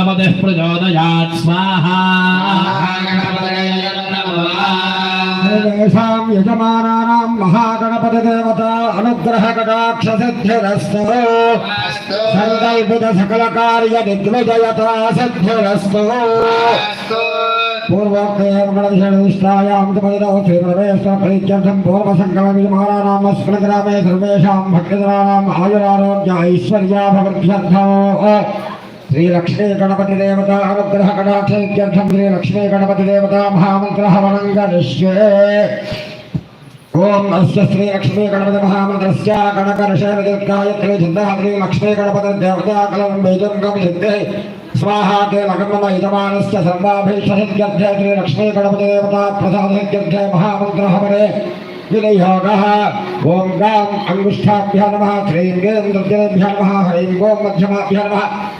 गणपते प्रचोदया स्वाहा सर्वेषां यजमानानां महागणपतिदेवता अनुग्रहकटाक्षसिद्धिरस्तु सङ्कल्पितसकलकार्यदिग्विजयता सिद्धिरस्तु पूर्वोक्तैर्गणदिषणनिष्ठायां स्मृतिरामे सर्वेषां आयुरारोग्य ऐश्वर्या भवत्यर्थो श्रीलक्ष्मी गणपतिदेवता अनुग्रहकटाक्षैत्यर्थं श्रीलक्ष्मी गणपतिदेवता महामन्त्रहवनङ्गनिष्ये ॐ अस्य श्रीलक्ष्मी गणपति गणकर्षयदिर्गायत्री सिद्धः श्रीलक्ष्मी गणपतिदेवता कलं बीजङ्गं सिद्धे स्वाहा ते लगमम यजमानस्य सर्वाभिष्टसिद्ध्यर्थे श्री लक्ष्मी गणपति देवता विनययोगः नमः हरिं नमः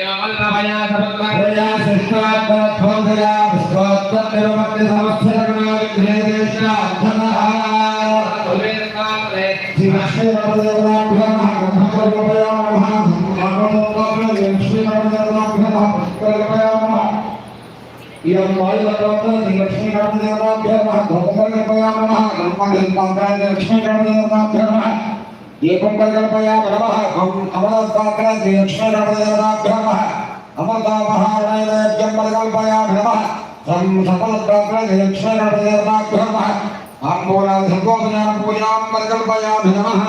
मया समग्रया सृष्ट्वात्मनध्वंसया विश्वात्मन्निर्वमत्य समस्यरगणाविग्रहदेशार्थनः शिवस्य वरदगणाभ्यः ब्रह्मकल्पयामः ब्रह्मकल्पयामः श्रीमणदेवनाभ्यः कल्पयामः इयं वायुगतवत् श्रीलक्ष्मीकर्णदेवनाभ्यः ब्रह्मकल्पयामः ब्रह्मकल्पान्ताय लक्ष्मीकर्णदेवनाभ्यः दीपं परिकल्पयामः अमरस्वाकरा श्रीलक्ष्मीकर्णदेवनाभ्यः దీపం కల్పయామ నమః సం సకలత్వాగ్ర శ్రీ లక్ష్మీ గణపతిదేవతాభ్యో నమః ఆంబూలాది సర్వోపచారం పూజాం కల్పయామ నమః.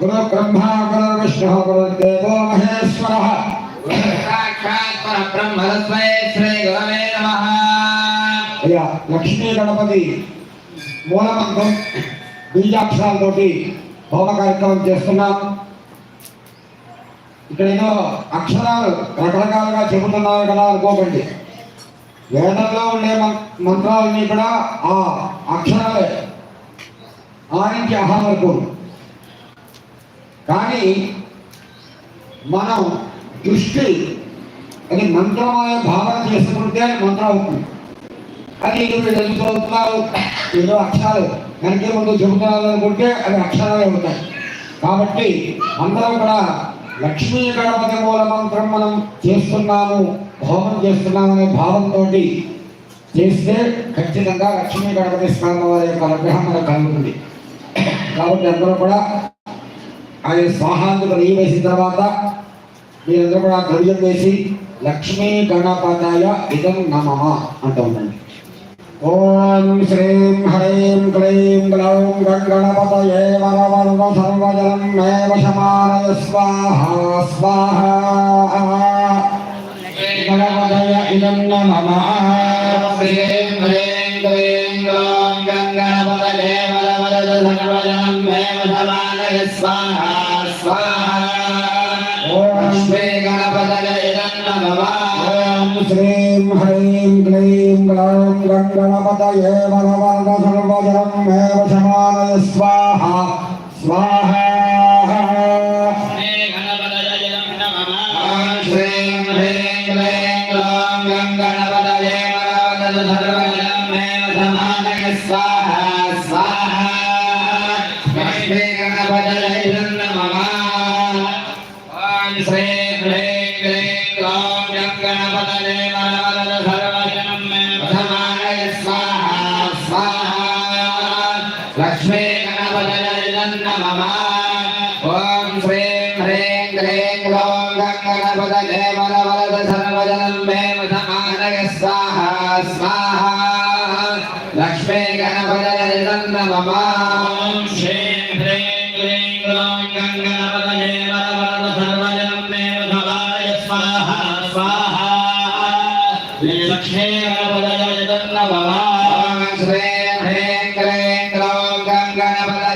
గురు బ్రహ్మ గురు విష్ణు గురుదేవో మహేశ్వరः అయ్యా లక్ష్మీ గణపతి మూలమంత్రం బీజాక్షరాలతోటి హోమ కార్యక్రమం చేస్తున్నాం. ఇక్కడ ఏదో అక్షరాలు రకరకాలుగా చెబుతున్నారు కదా అనుకోకండి. వేదంలో ఉండే మంత్రాలని కూడా ఆ అక్షరాలే. ఆ నుంచి అహం వరకు కానీ మనం దృష్టి అది మంత్రమయ భావన చేసుకుంటే అది మంత్రం అవుతుంది. అది ఇది చదువుతున్నారు ఏదో అక్షరాలు వెనకే ముందు చెబుతున్నారు అనుకుంటే అది అక్షరాలే ఉంటాయి కాబట్టి అందరం కూడా లక్ష్మీ గణపతి మూల మంత్రం మనం చేస్తున్నాము హోమం చేస్తున్నాము అనే భావంతో చేస్తే ఖచ్చితంగా లక్ష్మీ గణపతి స్వామి వారి యొక్క అనుగ్రహం మనకు కలుగుతుంది. కాబట్టి అందరూ కూడా ఆయన స్వాహాంతులు నెయ్యి వేసిన తర్వాత మీరందరూ కూడా ద్రవ్యం వేసి లక్ష్మీ గణపతయ ఇదం నమ అంటూ ఉండండి. ओम श्रीं ह्रीं क्लीं ग्लौं गणगणपतये वरवरव सर्वजलं नैव स्वाहा स्वाहा। गणपतय इदं न स्वाहा स्वाहा। ఓం శ్రీం హ్రీం క్లీం గ్లౌం గణపతయే వరవర్వ సర్వజలం మే వశమానయ స్వాహ స్వాహ గణపతయ ఇదం నమః ఓం శ్రీం హ్రీం క్లీం గ్లౌం గణపతయే వరవర్వ సర్వజలం మే వశమానయ స్వాహ స్వాహ లక్ష్మీ గణపతమ ఓం శ్రీం హ్రీం క్లీం గ్లౌం గంగణపతగే వర వరద సర్వజనం మే సమానయ స్వాహ స్వాహ లక్ష్మీ గణపతయ నమ శ్రీం హ్రీం लक्ष्मीगणपदय जगन्नभवां श्रीं ह्रीं क्रीं क्लौं गङ्गणपदय